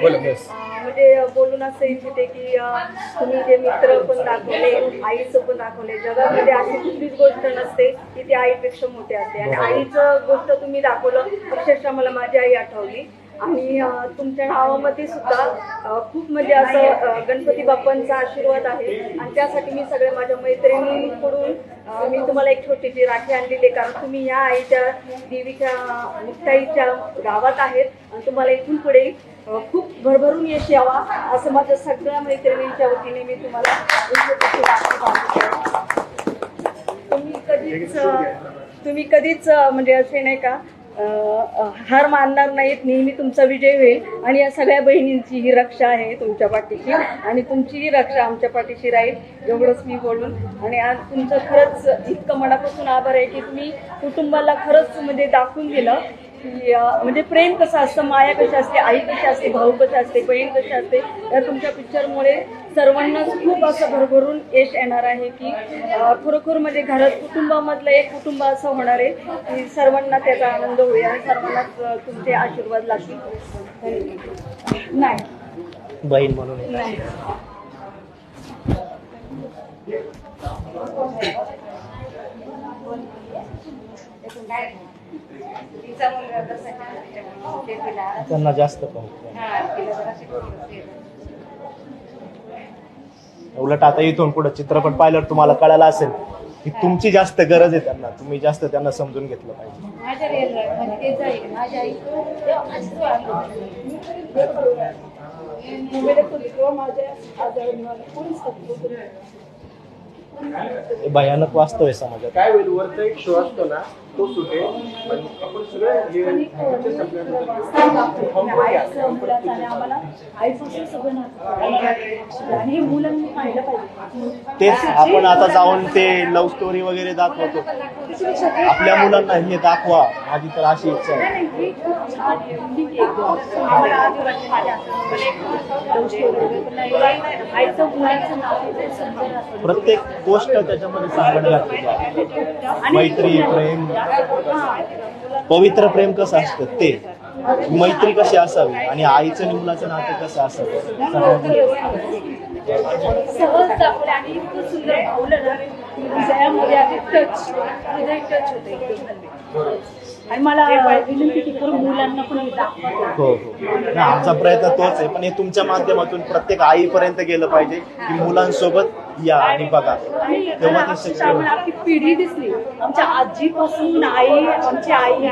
बोला बस अं, म्हणजे बोलून असं इच्छिते की अं, तुम्ही जे मित्र पण दाखवले आईचं पण दाखवले जगामध्ये अशी कुठलीच गोष्ट नसते की ती आईपेक्षा मोठी असते. आणि आईचं गोष्ट तुम्ही दाखवलं अक्षरशः मला माझी आई आठवली. आणि तुमच्या नावामध्ये सुद्धा खूप म्हणजे असं गणपती बाप्पांचा आशीर्वाद आहे. आणि त्यासाठी मी सगळ्या माझ्या मैत्रिणींकडून मी तुम्हाला एक छोटीशी राखी आणलेली आहे. कारण तुम्ही या आईच्या देवीच्या मुक्ताईच्या गावात आहेत. आणि तुम्हाला इथून पुढे खूप भरभरून यश यावा असं माझ्या सगळ्या मैत्रिणींच्या वतीने मी तुम्हाला तुम्ही कधीच तुम्ही कधीच म्हणजे असे नाही का हार मानणार नाहीत नेहमी तुमचा विजय होईल. आणि या सगळ्या बहिणींची ही रक्षा आहे तुमच्या पाठीशी. आणि तुमची ही रक्षा आमच्या पाठीशी राहील एवढंच मी बोलून. आणि आज तुमचं खरंच इतकं मनापासून आभार आहे की तुम्ही कुटुंबाला खरंच म्हणजे दाखवून दिलं. की म्हणजे प्रेम कसं असतं? माया कशी असते? आई कशी असते? भाऊ कशी असते? बहीण कशी असते? या तुमच्या पिक्चरमुळे सर्वांनाच खूप असं भरभरून यश येणार आहे की खरोखर म्हणजे घरात कुटुंबामधलं एक कुटुंब असं होणार आहे की सर्वांना त्याचा आनंद होईल आणि सर्वांनाच तुमचे आशीर्वाद लागतील. नाही. बहीण म्हणून. नाही. त्यांना जास्त उलट आता इथून पुढे चित्रपट पाहिल्यावर तुम्हाला कळायला असेल की तुमची जास्त गरज आहे त्यांना. तुम्ही जास्त त्यांना समजून घेतलं पाहिजे. म्हणजे. हे भयानक वास्तव आहे समाजात. काय होईल? वरचा एक शो असतो ना तो सुटेल पण आपण सगळं हे तेच आपण आता जाऊन ते लव्ह स्टोरी वगैरे दाखवतो. आपल्या मुलांना हे दाखवा. माझी तर अशी इच्छा आहे. प्रत्येक गोष्ट त्याच्यामध्ये आहे आणि मैत्री प्रेम. पवित्र प्रेम कसं असतं? ते. मैत्री कशी असावी? आणि आईचं आणि मुलाचं नातं कसं असावं? सगळ्या सहज दाखवलं आणि इतकं सुंदर भावलं ना हृदयामध्ये आधी टच हृदय टच होतं एकदम आणि मला विनंती की करून मुलांना पण हे हो. आमचा प्रयत्न तोच आहे पण हे तुमच्या माध्यमातून प्रत्येक आईपर्यंत गेलं पाहिजे की मुलांसोबत या आणि बघा तेव्हा ते शक्य आपली पिढी दिसली. आमच्या आजीपासून आई आमची आई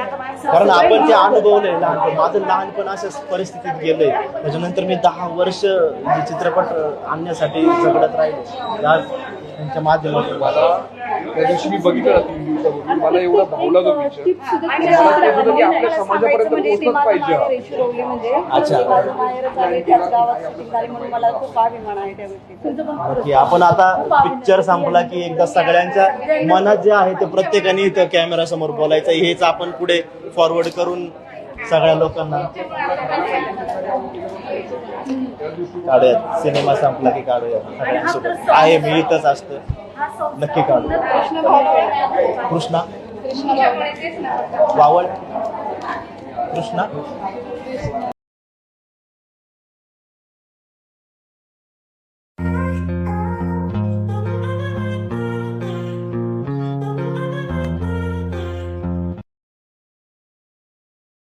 कारण आपण ते अनुभवलंय लहानपण माझं लहानपण अशाच परिस्थितीत गेलंय. त्याच्यानंतर मी दहा वर्ष चित्रपट आणण्यासाठी झगडत राहिलो. त्यांच्या माध्यमातून. मला त्या दिवशी मी बघितलं तीन दिवसापूर्वी. मला एवढा भावला तो पिक्चर. मला होतं की आपल्या समाजापर्यंत म्हणजे पोहोचलंच पाहिजे. म्हणजे अच्छा. आपण आता पिक्चर संपला की एकदा सगळ्यांच्या मनात जे आहे ते प्रत्येकाने इथं कॅमेरा समोर बोलायचं हेच आपण पुढे फॉरवर्ड करून सगळ्या लोकांना. काढूयात. सिनेमा संपला की काढूया सगळ्यांसोबत. आहे मी इथंच असतं नक्की काढू कृष्णा. वावळ. कृष्णा.